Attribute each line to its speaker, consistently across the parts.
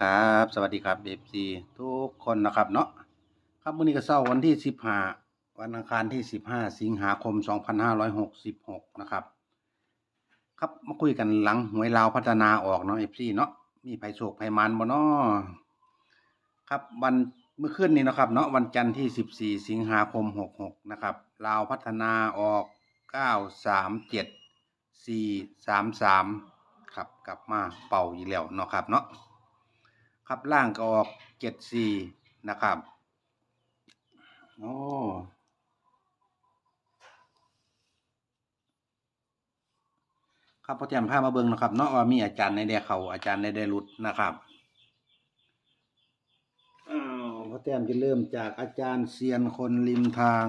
Speaker 1: ครับ สวัสดีครับเอฟซีทุกคนนะครับเนาะครับวันนี้ก็เช้าวันที่สิบห้าวันอังคารที่สิบห้าสิงหาคมสองพันห้าร้อยหกสิบหกนะครับ ครับมาคุยกันหลังหวยลาวพัฒนาออกเนาะเอฟซีเนาะมีไผโศกไผมันบ่เนาะครับวันเมื่อคืนนี้นะครับเนาะวันจันทร์ที่สิบสี่สิงหาคมหกหกนะครับลาวพัฒนาออกเก้าสามเจ็ดสี่สามสามครับกลับมาเป่าอีกแล้วเนาะครับเนาะ ครับล่างก็ออกเจ็ดสี่นะครับ โอ้ครับพอเตรียมผ้ามาเบิ่งนะครับเนาะว่ามีอาจารย์ในได้เขาอาจารย์ในได้หลุดนะครับอ้าวพอเตรียมจะเริ่มจากอาจารย์เซียนคนริมทาง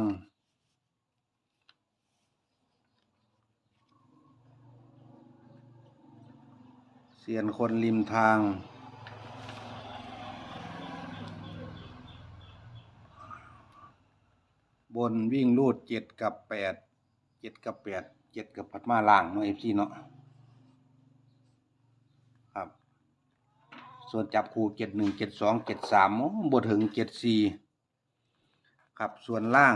Speaker 1: เซียนคนริมทาง บนวิ่งรูดเจ็ดกับแปดเจ็ดกับแปดเจ็ดกับพัดมาล่างเนาะเอฟซีเนาะครับ ส่วนจับคู่เจ็ดหนึ่งเจ็ดสองเจ็ดสามบถึงเจ็ดสี่ครับส่วนล่าง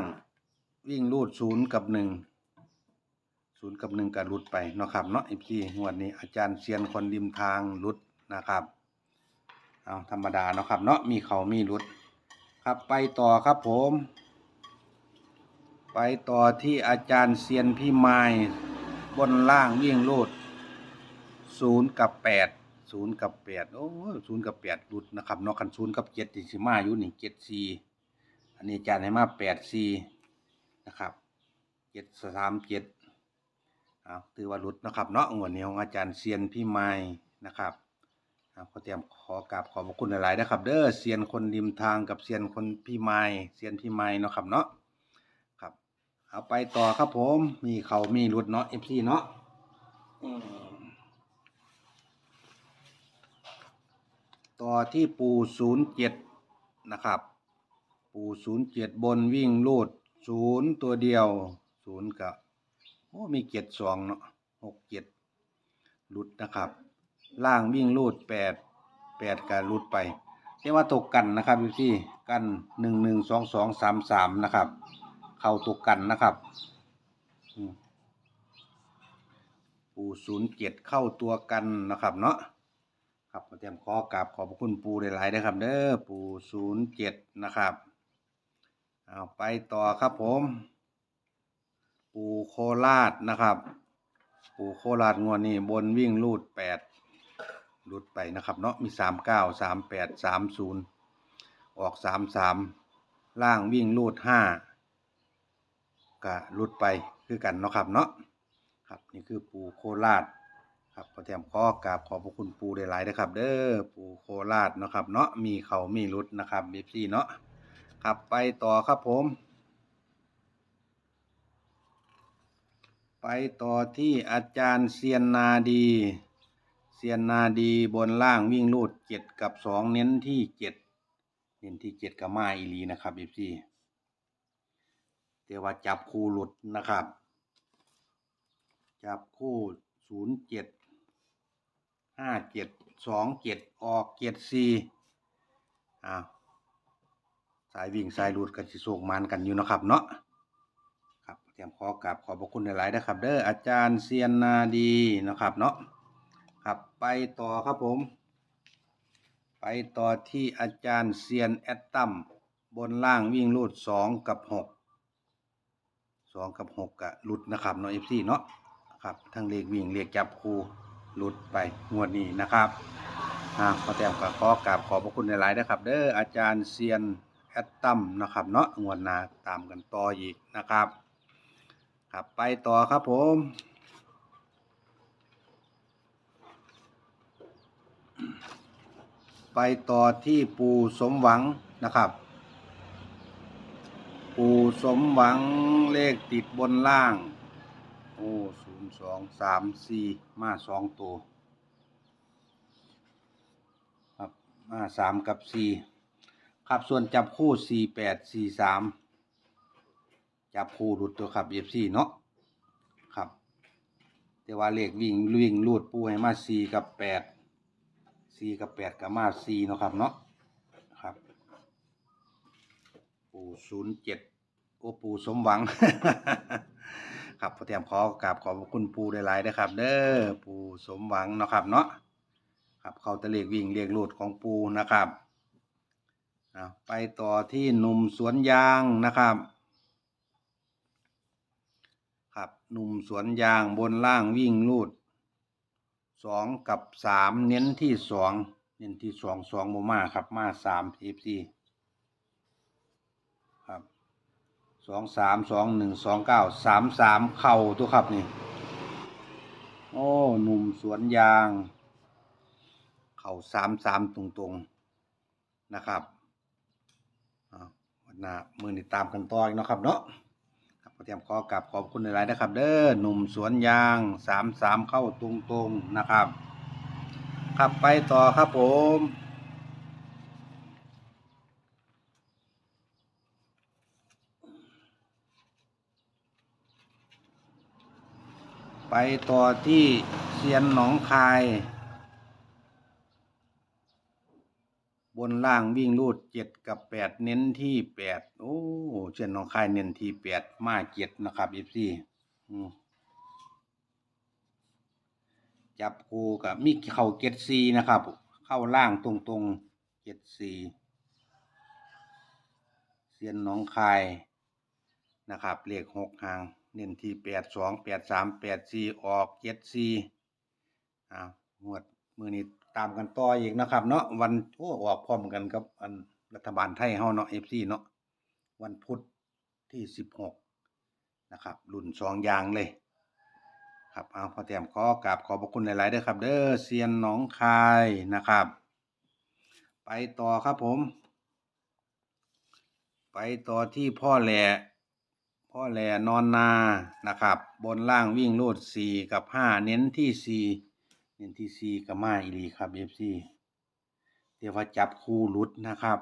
Speaker 1: วิ่งรูดศูนย์กับหนึ่งศูนย์กับหนึ่งกับรุดไปเนาะครับเนาะเอฟซีงวดนี้อาจารย์เซียนคนริมทางรุดนะครับเอาธรรมดาเนาะครับเนาะมีเขามีรุด ครับไปต่อครับผม ไปต่อที่อาจารย์เซียนพี่ไม้บนล่างวิ่งโลดศูนย์กับแปดศูนย์กับแปดโอ้ศูนย์กับแปดหลุดนะครับเนอกกันศูนย์กับเจ็ดที่สิมาอยู่หนี่เจ็ดสี่อันนี้อาจารย์ให้มาแปดสี่นะครับเจ็ดสามเจ็ดเอาถือว่าหลุดนะครับเนาะงวดนี้ของอาจารย์เซียนพี่ไม้นะครับขอเตรียมขอกราบขอบคุณหลายๆนะครับ เด้อเซียนคนริมทางกับเซียนคนพี่ไม้เซียนพี่ไม้เนาะครับเนาะ เอาไปต่อครับผม มีเขามีรุดเนาะเอฟซีเนาะต่อที่ปูศูนย์เจ็ดนะครับ ปูศูนย์เจ็ดบนวิ่งลูดศูนย์ตัวเดียวศูนย์กับโอ้มีเจ็ดสองเนาะหกเจ็ดลุดนะครับ ล่างวิ่งลูดแปดแปดกับลุดไปเรียกว่าตกกันนะครับพี่ซี่กันหนึ่งหนึ่งสองสองสามสามนะครับ เข้าตัวกันนะครับปูศูนย์เจ็ดเข้าตัวกันนะครับเนาะครับขอเตรียมขอกราบขอบพระคุณปูหลายๆนะครับ เด้อปูศูนย์เจ็ดนะครับเอาไปต่อครับผม ปูโคราชนะครับ ปูโคราชงวดนี้บนวิ่งลูดแปดลุดไปนะครับเนาะมีสามเก้าสามแปดสามศูนย์ออกสามสามล่างวิ่งลูดห้า ก็หลุดไปคือกันเนาะครับเนาะครับนี่คือปูโคราชครับขอแถมขอกราบขอบพระคุณปูหลายๆนะครับ เด้อปูโคราชเนาะครับเนาะมีเขามีรุดนะครับบีซีเนาะครับไปต่อครับผม ไปต่อที่อาจารย์เซียนนาดีเซียนนาดีบนล่างวิ่งลูดเจ็ดกับสองเน้นที่เจ็ดเน้นที่เจ็ดกับมาอีลีนะครับบีซี แต่ว่าจับคู่หลุดนะครับ จับคู่ศูนย์เจ็ดห้าเจ็ดสองเจ็ดออกเจ็ดสี่อ้าวสายวิ่งสายหลุดกันสิโศกมันกันอยู่นะครับเนาะครับเตรียมขอกราบขอบพระคุณหลายๆนะครับเด้ออาจารย์เซียนนาดีนะครับเนาะครับไปต่อครับผม ไปต่อที่อาจารย์เซียนแอตตัมบนล่างวิ่งรูดสองกับหก สองกับหกกะหลุดนะครับเนาะเอฟซีเนาะครับทั้งเลขวิ่งเลขจับคู่หลุดไปงวดนี้นะครับอ่าขอแต้มกับขอกราบขอบพระคุณหลายๆนะครับ เด้ออาจารย์เซียนแอตตัมนะครับเนาะงวดหน้าตามกันต่ออีกนะครับ ครับไปต่อครับผมไปต่อที่ปูสมหวังนะครับ ปูสมหวังเลขติดบนล่าง โอ้ศูนย์สองสามสี่มาสองตัวครับมาสามกับสี่ครับส่วนจับคู่สี่แปดสี่สามจับคู่หลุดตัวครับเอฟซีเนาะครับ แต่ว่าเลขวิ่งวิ่งลูดปูให้มาสี่กับแปดสี่กับแปดกับมาสี่เนาะครับเนาะครับ ปูศูนย์เจ็ดโอปูสมหวัง ครับพอเตรียมขอกราบขอบพระคุณปูได้หลายๆนะครับ เด้อปูสมหวังเนาะครับเนาะครับเขาตะเลกวิ่งเรียกลูดของปูนะครับอะไปต่อที่หนุ่มสวนยางนะครับ ครับหนุ่มสวนยางบนล่างวิ่งลูดสองกับสามเน้นที่สองเน้นที่สองสองโมมาครับมาสามทีซีครับ สองสามสองหนึ่งสองเก้าสามสามเข่าตัวครับนี่ โอ้หนุ่มสวนยาง เข่าสามสามตรงๆนะครับอ่าวันหน้ามือนี่ตามกันต่ออีกเนาะครับเนาะครับขอเตรียมขอกราบขอบคุณหลายๆนะครับ เด้อหนุ่มสวนยางสามสามเข้าตรงๆนะครับครับไปต่อครับผม ไปต่อที่เซียนหนองคาย บนล่างวิ่งรูดเจ็ดกับแปดเน้นที่แปดโอ้เช่นหนองคายเน้นที่แปดมาเจ็ดนะครับอีซี่จับคูกับมีเข่าเจ็ดซีนะครับ เข้าล่างตรงตรงเจ็ดซีเซียนหนองคายนะครับเลขหกหาง เน้นที่แปดสองแปดสามแปดสี่ออกเจ็ดสี่อ้าวงวดมือนี้ตามกันต่ออีกนะครับ เนาะวันโอ้ออกพร้อมกันกับอันรัฐบาลไทยเฮาเนาะเอฟซีเนาะวันพุธที่สิบหกนะครับรุ่นสองยางเลยครับเอาพอเตรียมขอกราบขอบพระคุณหลายๆเด้อครับ เด้อเซียนหนองคายนะครับ ไปต่อครับผม ไปต่อที่พ่อแหล่ พ่อแหลนอนนานะครับ บนล่างวิ่งโลดสี่กับห้าเน้นที่สี่เน้นที่สี่กับมาอีหลีครับเอฟซีเดี๋ยวว่าจับคู่ลุดนะครับ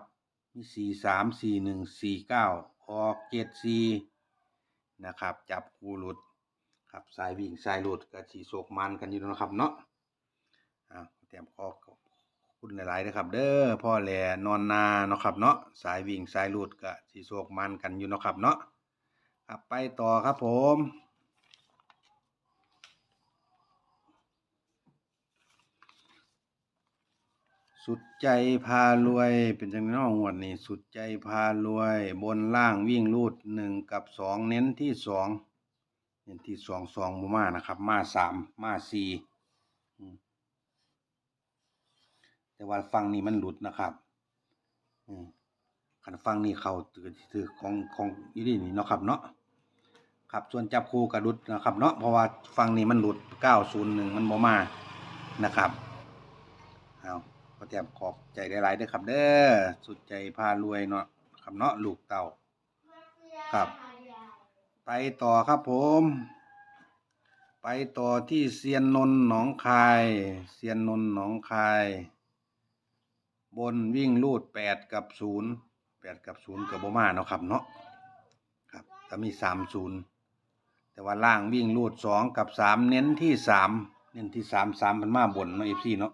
Speaker 1: มีสี่สามสี่หนึ่งสี่เก้าออกเจ็ดสี่นะครับ จับคู่ลุดครับสายวิ่งสายหลุดกับสีโศกมันกันอยู่นะครับเนาะอ่าเตรียมขอขอคุณหลายๆนะครับ เด้อพ่อแหล่นอนนาเนาะครับเนาะสายวิ่งสายหลุดกับสีโศกมันกันอยู่นะครับเนาะ ครับไปต่อครับผม สุดใจพารวย เป็นจังน้องวดนี้สุดใจพารวย บนล่างวิ่งรูดหนึ่งกับสองเน้นที่สองเน้นที่สองสองบมานะครับ มาสามมาสี่แต่ว่าฟังนี้มันหลุดนะครับอืมขันฟังนี้เขาถือถือของของยี่ดีนี่เนาะครับเนาะ ครับส่วนจับคู่กระดุดนะครับเนาะเพราะว่าฟังนี้มันหลุดเก้าศูนย์หนึ่งมันบ่มานะครับเอาขอแต้มขอบใจได้หลายๆเด้อครับ เด้อสุดใจพารวยเนาะครับเนาะลูกเต่าครับ ไปต่อครับผม ไปต่อที่เซียนนนหนองคายเซียนนนหนองคาย บนวิ่งลูดแปดกับศูนย์แปดกับศูนย์กับโบมาเนาะครับเนาะครับก็มีสามศูนย์ แต่ว่าล่างวิ่งลูดสองกับสามเน้นที่สามเน้นที่สามสามพันมาบนเนาะเอฟซีเนาะ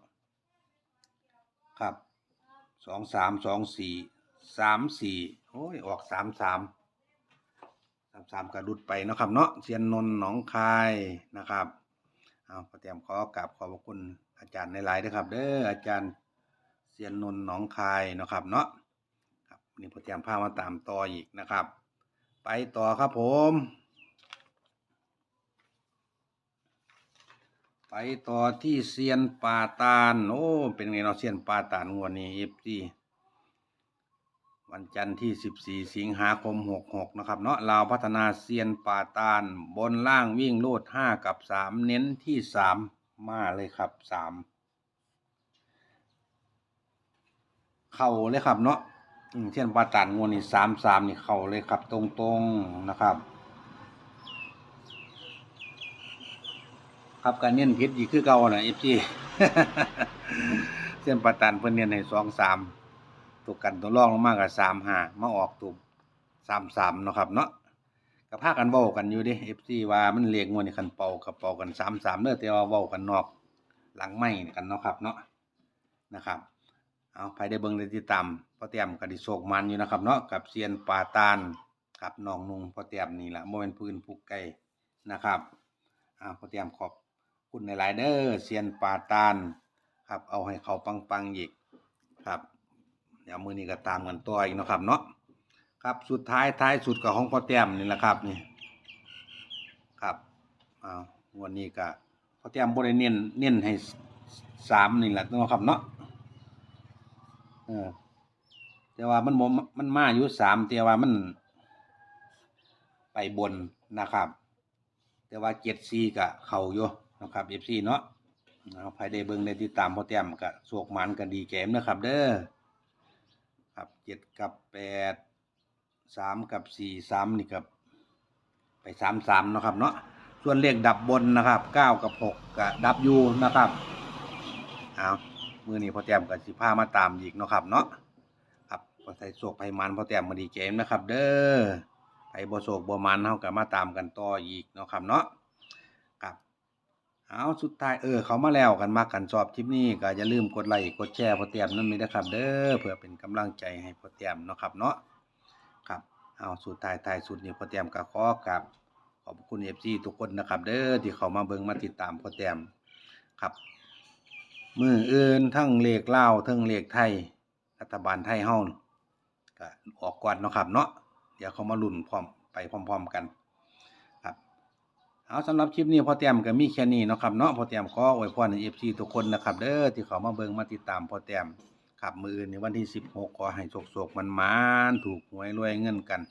Speaker 1: ครับสองสามสองสี่สามสี่โอ้ยออกสามสามสามสามกระดุดไปเนาะครับเนาะเซียนนนหนองคายนะครับเอาขอเตรียมขอกราบขอบคุณอาจารย์ในหลายๆด้วยครับ เด้ออาจารย์เซียนนนหนองคายนะครับเนาะครับนนี้พอเตรียมผ้ามาตามต่ออีกนะครับ ไปต่อครับผม ไปต่อที่เซียนป่าตาลโอ้เป็นไงเนาะเซียนป่าตาลงวดนี้เอฟซีวันจันทร์ที่14สิงหาคม66นะครับเนาะลาวพัฒนาเซียนป่าตาลบนล่างวิ่งโลด5กับ3เน้นที่3มาเลยครับ3เข่าเลยครับเนาะอืมเช่นปลาตันงวนี่สามสามนี่เข่าเลยครับตรงๆนะครับ ครับการเน้นพิษดีคือเก่าน่ะเอฟซีเส้นปลาตันเพิ่นเน้นให้สองสามตัวกันตัวรองลงมากกับสามห้ามาออกตัวสามสามเนาะครับเนาะกับพาคกันเว้ากันอยู่ดิเอฟซีว่ามันเลียงงวนี่คันเป่ากับเป่ากันสามสามเด้อแต่ว่าเว้ากันนอก หลังไม่กันเนาะครับเนาะนะครับเอาไปได้เบิ่งได้ติดตามพ่อเตียมกดิโศกมันอยู่นะครับเนาะกับเซียนปาตานกับน้องนุงพ่อเตียมนี่แหละโมเป็นพื้นผูกไก่นะครับอ่าพ่อเตียมขอบ คุณในหลายเด้อเซียนปาตานครับเอาให้เขาปังๆอีกครับเดี๋ยวมือนี้ก็ตามกันต่ออีกนะครับเนาะครับสุดท้ายท้ายสุดกับของพ่อเตรียมนี่แหละครับนี่ครับเอาวันนี้ก็พ่อเตรียมบริเน้นเน้นให้สามนี่แหละนะครับเนาะเออแต่ว่ามันบ่มันมาอยู่สามแต่ว่ามันไปบนนะครับ แต่ว่าเจ็ดซีกะเขาอยู่ นะครับเอฟซีเนาะเอาภายได้เบิ่งได้ติดตามพอแต้มกะสวกมันกันดีแกมนะครับ เด้อครับเจ็ดกับแปดสามกับสี่สามนี่กับไปสามสามนะครับเนาะส่วนเลขดับบนนะครับเก้ากับหกกับดับยูนะครับเอามือนี้พ่อแต้มกับสิพามาตามอีกนะครับเนาะครับพอใส่โศกไผมันพ่อแต้มมาดีเกมนะครับ เด้อไผบ่โศกบ่มันเฮาก็มาตามกันต่ออีกนะครับเนาะ เอาสุดท้ายเออเขามาแล้วกันมากันชอบคลิปนี้ก็อย่าลืมกดไลค์กดแชร์พอแต้มนั่นนี่นะครับ เด้อเพื่อเป็นกำลังใจให้พอแต้มเนาะครับเนาะครับเอาสุดท้ายท้ายสุดนี้พอแต้มก็ขอกับขอบคุณ FC ทุกคนนะครับ เด้อที่เขามาเบิ่งมาติดตามพอแต้มครับมืออื่นทั้งเลขเล่าทั้งเลขไทยรัฐบาลไทยเฮานี่ก็ออกก่อนเนาะครับ เนาะเดี๋ยวเขามาลุ้นพร้อมไปพร้อม ๆ กันครับ เอาสำหรับคลิปนี้พอเตรียมก็มีแค่นี้นะครับเนาะพอเตรียมขออวยพรให้ FC ทุกคนนะครับเด้อที่เขามาเบิ่งมาติดตามพอเตรียมครับมืออื่นในวันที่ 16 ขอให้โศกๆมันมานถูกหวยรวยเงินกัน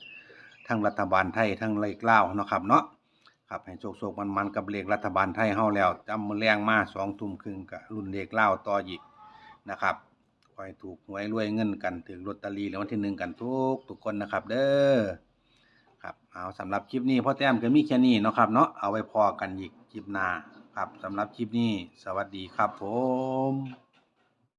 Speaker 1: ทั้งรัฐบาลไทยทั้งเลขเล่าวนะครับเนาะครับให้โชคๆมันๆกับเลขรัฐบาลไทยเฮาแล้วจำมือแรงมาสองทุ่มครึ่งกับรุ่นเลขเล่าวต่ออีกนะครับคอยถูกหวยรวยเงินกันถึงลอตเตอรี่รางวัลที่หนึ่งกันทุกทุกคนนะครับ เด้อ ครับเอาสำหรับคลิปนี้พ่อแต้มก็มีแค่นี้เนาะครับเนาะเอาไว้พอกันอีกคลิปหน้าครับสำหรับคลิปนี้ สวัสดีครับผม